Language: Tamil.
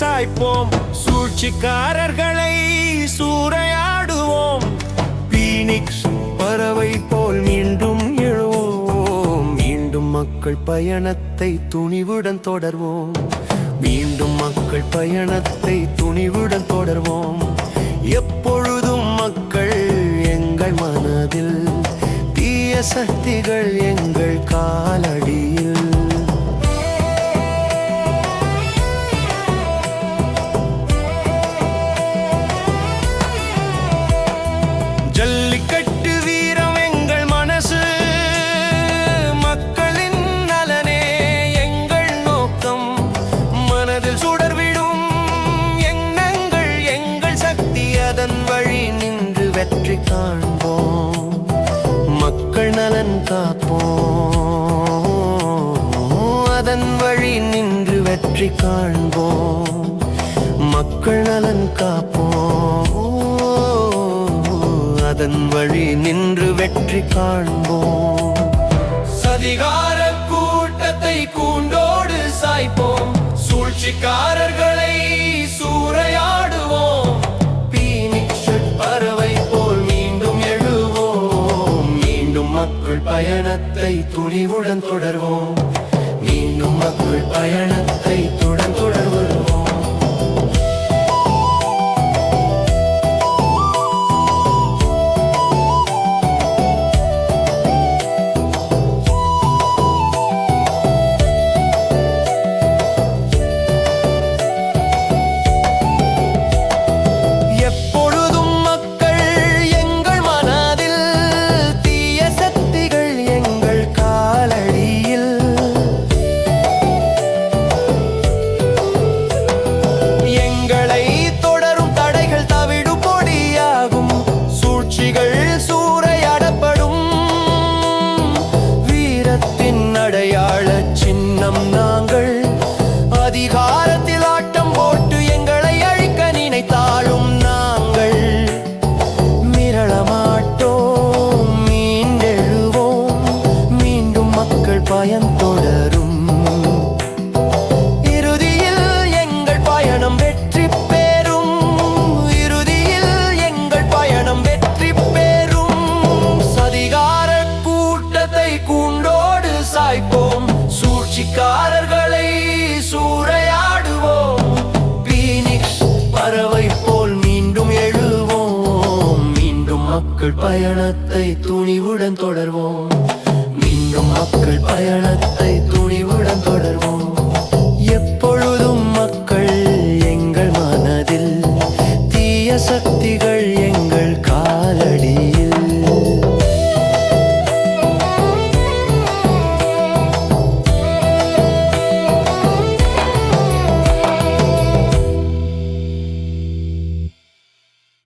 சாய்ப்போம். சூழ்ச்சிக்காரர்களை சூறையாடுவோம். பீனிக்ஸ் பறவை போல் மீண்டும் எழுவோம். மீண்டும் மக்கள் பயணத்தை துணிவுடன் தொடர்வோம். மீண்டும் மக்கள் பயணத்தை துணிவுடன் தொடர்வோம். எப்பொழுதும் மக்கள் எங்கள் மனதில் தீய சக்திகள் எங்கள் காலடியில் வெற்றி மக்கள் நலன் காப்போம். அதன் வழி நின்று வெற்றி காண்போம். மக்கள் நலன் காப்போம். அதன் வழி நின்று வெற்றி காண்போம். சதிகார கூட்டத்தை கூண்டோடு சாய்ப்போம். சூழ்ச்சிக்காரர்கள் மீண்டும் மக்கள் பயணத்தை துணிவுடன் தொடர்வோம். மீண்டும் மக்கள் பயணத்தை தொடர் பயன் தொடரும். இறுதியில் எங்கள் பயணம் வெற்றி பெறும். இறுதியில் எங்கள் பயணம் வெற்றி பெறும். சதிகார கூட்டத்தை கூண்டோடு சாய்ப்போம். சூழ்ச்சிக்காரர்களை சூறையாடுவோம். பீனிக்ஸ் பறவை போல் மீண்டும் எழுவோம். மீண்டும் மக்கள் பயணத்தை துணிவுடன் தொடர்வோம். மீண்டும் மக்கள் பயணத்தை துணிவுடன் தொடர்வோம்.